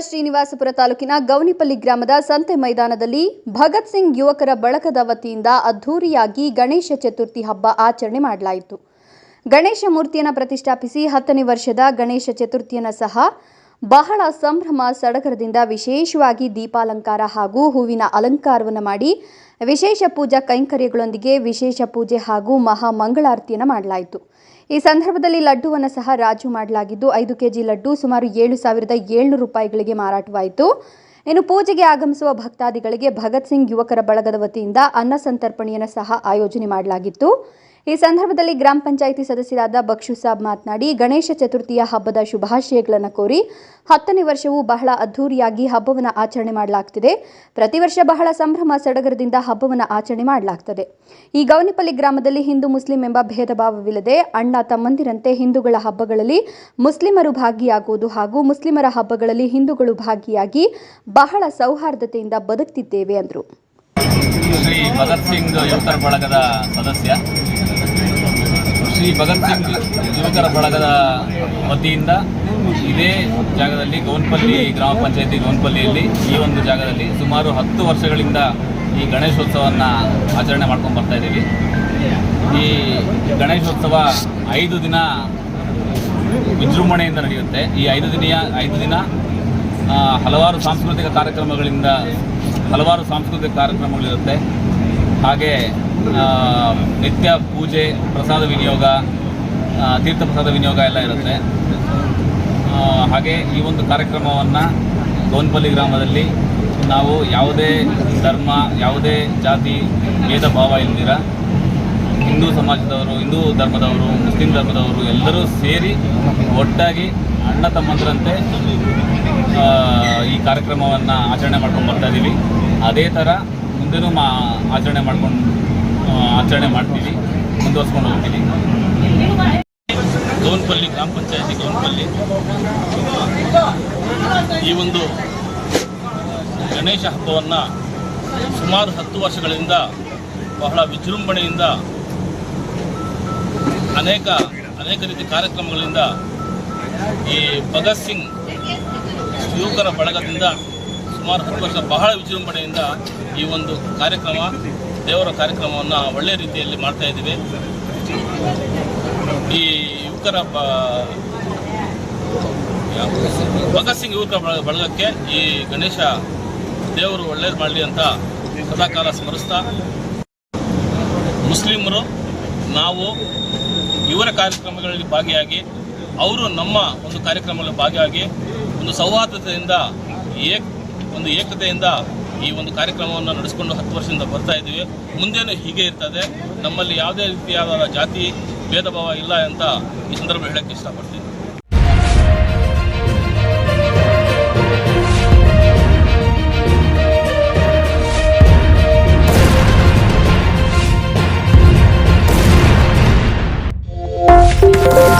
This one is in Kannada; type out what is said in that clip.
ಶ್ರೀನಿವಾಸಪುರ ತಾಲೂಕಿನ ಗೌನಿಪಲ್ಲಿ ಗ್ರಾಮದ ಸಂತೆ ಮೈದಾನದಲ್ಲಿ ಭಗತ್ ಸಿಂಗ್ ಯುವಕರ ಬಳಗದ ವತಿಯಿಂದ ಅದ್ಧೂರಿಯಾಗಿ ಗಣೇಶ ಚತುರ್ಥಿ ಹಬ್ಬ ಆಚರಣೆ ಮಾಡಲಾಯಿತು. ಗಣೇಶ ಮೂರ್ತಿಯನ್ನು ಪ್ರತಿಷ್ಠಾಪಿಸಿ ಹತ್ತನೇ ವರ್ಷದ ಗಣೇಶ ಚತುರ್ಥಿಯನ್ನು ಸಹ ಬಹಳ ಸಂಭ್ರಮ ಸಡಗರದಿಂದ ವಿಶೇಷವಾಗಿ ದೀಪಾಲಂಕಾರ ಹಾಗೂ ಹೂವಿನ ಅಲಂಕಾರವನ್ನು ಮಾಡಿ ವಿಶೇಷ ಪೂಜಾ ಕೈಂಕರ್ಯಗಳೊಂದಿಗೆ ವಿಶೇಷ ಪೂಜೆ ಹಾಗೂ ಮಹಾ ಮಂಗಳಾರತಿಯನ್ನು ಮಾಡಲಾಯಿತು. ಈ ಸಂದರ್ಭದಲ್ಲಿ ಲಡ್ಡುವನ್ನು ಸಹ ರಾಜು ಮಾಡಲಾಗಿದ್ದು, ಐದು ಕೆಜಿ ಲಡ್ಡು ಸುಮಾರು ಏಳು ಸಾವಿರದ ಏಳ್ನೂರು ರೂಪಾಯಿಗಳಿಗೆ ಮಾರಾಟವಾಯಿತು. ಇನ್ನು ಪೂಜೆಗೆ ಆಗಮಿಸುವ ಭಕ್ತಾದಿಗಳಿಗೆ ಭಗತ್ ಸಿಂಗ್ ಯುವಕರ ಬಳಗದ ವತಿಯಿಂದ ಅನ್ನ ಸಂತರ್ಪಣೆಯನ್ನು ಸಹ ಆಯೋಜನೆ ಮಾಡಲಾಗಿತ್ತು. ಈ ಸಂದರ್ಭದಲ್ಲಿ ಗ್ರಾಮ ಪಂಚಾಯಿತಿ ಸದಸ್ಯರಾದ ಬಕ್ಷು ಸಾಬ್ ಮಾತನಾಡಿ, ಗಣೇಶ ಚತುರ್ಥಿಯ ಹಬ್ಬದ ಶುಭಾಶಯಗಳನ್ನು ಕೋರಿ ಹತ್ತನೇ ವರ್ಷವೂ ಬಹಳ ಅದ್ಧೂರಿಯಾಗಿ ಹಬ್ಬವನ್ನು ಆಚರಣೆ ಮಾಡಲಾಗ್ತಿದೆ. ಪ್ರತಿ ವರ್ಷ ಬಹಳ ಸಂಭ್ರಮ ಸಡಗರದಿಂದ ಹಬ್ಬವನ್ನು ಆಚರಣೆ ಮಾಡಲಾಗ್ತದೆ. ಈ ಗೌನಿಪಲ್ಲಿ ಗ್ರಾಮದಲ್ಲಿ ಹಿಂದೂ, ಮುಸ್ಲಿಂ ಎಂಬ ಭೇದ ಭಾವವಿಲ್ಲದೆ ಅಣ್ಣ ತಮ್ಮಂದಿರಂತೆ ಹಿಂದೂಗಳ ಹಬ್ಬಗಳಲ್ಲಿ ಮುಸ್ಲಿಮರು ಭಾಗಿಯಾಗುವುದು ಹಾಗೂ ಮುಸ್ಲಿಮರ ಹಬ್ಬಗಳಲ್ಲಿ ಹಿಂದೂಗಳು ಭಾಗಿಯಾಗಿ ಬಹಳ ಸೌಹಾರ್ದತೆಯಿಂದ ಬದುಕ್ತಿದ್ದೇವೆ ಅಂದರು. ಭಗತ್ ಸಿಂಗ್ ಯುವಕರ ಬಳಗದ ಸದಸ್ಯ. ಶ್ರೀ ಭಗತ್ ಸಿಂಗ್ ಯುವಕರ ಬಳಗದ ವತಿಯಿಂದ ಇದೇ ಜಾಗದಲ್ಲಿ ಗೌನ್ಪಲ್ಲಿ ಗ್ರಾಮ ಪಂಚಾಯತಿ ಗೌನ್ಪಲ್ಲಿಯಲ್ಲಿ ಈ ಒಂದು ಜಾಗದಲ್ಲಿ ಸುಮಾರು ಹತ್ತು ವರ್ಷಗಳಿಂದ ಈ ಗಣೇಶೋತ್ಸವವನ್ನು ಆಚರಣೆ ಮಾಡ್ಕೊಂಡು ಬರ್ತಾ ಇದ್ದೀವಿ. ಈ ಗಣೇಶೋತ್ಸವ ಐದು ದಿನ ವಿಜೃಂಭಣೆಯಿಂದ ನಡೆಯುತ್ತೆ. ಈ ಐದು ದಿನ ಐದು ದಿನ ಹಲವಾರು ಸಾಂಸ್ಕೃತಿಕ ಕಾರ್ಯಕ್ರಮಗಳಿಂದ ಹಲವಾರು ಸಾಂಸ್ಕೃತಿಕ ಕಾರ್ಯಕ್ರಮಗಳಿರುತ್ತೆ. ಹಾಗೆ ನಿತ್ಯ ಪೂಜೆ, ಪ್ರಸಾದ ವಿನಿಯೋಗ ತೀರ್ಥ ಪ್ರಸಾದ ವಿನಿಯೋಗ ಎಲ್ಲ ಇರುತ್ತೆ. ಹಾಗೆ ಈ ಒಂದು ಕಾರ್ಯಕ್ರಮವನ್ನು ಗೋನ್ಪಲ್ಲಿ ಗ್ರಾಮದಲ್ಲಿ ನಾವು ಯಾವುದೇ ಧರ್ಮ, ಯಾವುದೇ ಜಾತಿ, ಭೇದ, ಭಾವ ಇಲ್ದಿರ ಹಿಂದೂ ಸಮಾಜದವರು, ಹಿಂದೂ ಧರ್ಮದವರು, ಮುಸ್ಲಿಂ ಧರ್ಮದವರು ಎಲ್ಲರೂ ಸೇರಿ ಒಟ್ಟಾಗಿ ಅಣ್ಣ ತಮ್ಮಂದರಂತೆ ಈ ಕಾರ್ಯಕ್ರಮವನ್ನು ಆಚರಣೆ ಮಾಡ್ಕೊಂಡು ಬರ್ತಾ ಇದ್ದೀವಿ ಅದೇ ಥರ ಮುಂದೆನೂ ಮಾ, ಆಚರಣೆ ಮಾಡ್ಕೊಂಡು ಆಚರಣೆ ಮಾಡ್ತೀವಿ, ಮುಂದುವರ್ಸ್ಕೊಂಡು ಹೋಗ್ತೀವಿ. ಗೌನ್ಪಲ್ಲಿ ಗ್ರಾಮ ಪಂಚಾಯತಿ ಗೌನ್ಪಲ್ಲಿ ಈ ಒಂದು ಗಣೇಶ ಹಬ್ಬವನ್ನು ಸುಮಾರು ಹತ್ತು ವರ್ಷಗಳಿಂದ ಬಹಳ ವಿಜೃಂಭಣೆಯಿಂದ ಅನೇಕ ಅನೇಕ ರೀತಿ ಕಾರ್ಯಕ್ರಮಗಳಿಂದ ಈ ಭಗತ್ ಸಿಂಗ್ ಯುವಕರ ಬಳಗದಿಂದ ಸುಮಾರು ಹತ್ತು ವರ್ಷ ಬಹಳ ವಿಜೃಂಭಣೆಯಿಂದ ಈ ಒಂದು ಕಾರ್ಯಕ್ರಮ ದೇವರ ಕಾರ್ಯಕ್ರಮವನ್ನು ಒಳ್ಳೆಯ ರೀತಿಯಲ್ಲಿ ಮಾಡ್ತಾ ಇದ್ದೀವಿ. ಈ ಯುವಕರ ಭಗತ್ ಸಿಂಗ್ ಯುವಕರ ಬಳ- ಬಳಗಕ್ಕೆ ಈ ಗಣೇಶ ದೇವರು ಒಳ್ಳೇದು ಮಾಡಲಿ ಅಂತ ಸದಾಕಾಲ ಸ್ಮರಿಸ್ತಾ, ಮುಸ್ಲಿಮರು, ನಾವು ಇವರ ಕಾರ್ಯಕ್ರಮಗಳಲ್ಲಿ ಭಾಗಿಯಾಗಿ, ಅವರು ನಮ್ಮ ಒಂದು ಕಾರ್ಯಕ್ರಮಗಳಲ್ಲಿ ಭಾಗಿಯಾಗಿ ಒಂದು ಸೌಹಾರ್ದತೆಯಿಂದ ಏಕ್, ಒಂದು ಏಕತೆಯಿಂದ ಈ ಒಂದು ಕಾರ್ಯಕ್ರಮವನ್ನು ನಡೆಸಿಕೊಂಡು ಹತ್ತು ವರ್ಷದಿಂದ ಬರ್ತಾ ಇದ್ದೀವಿ. ಮುಂದೇನು ಹೀಗೆ ಇರ್ತದೆ? ನಮ್ಮಲ್ಲಿ ಯಾವುದೇ ರೀತಿಯಾದ ಜಾತಿ ಭೇದ ಭಾವ ಇಲ್ಲ ಅಂತ ಈ ಸಂದರ್ಭ ಹೇಳಕ್ಕೆ ಇಷ್ಟಪಡ್ತೀನಿ. you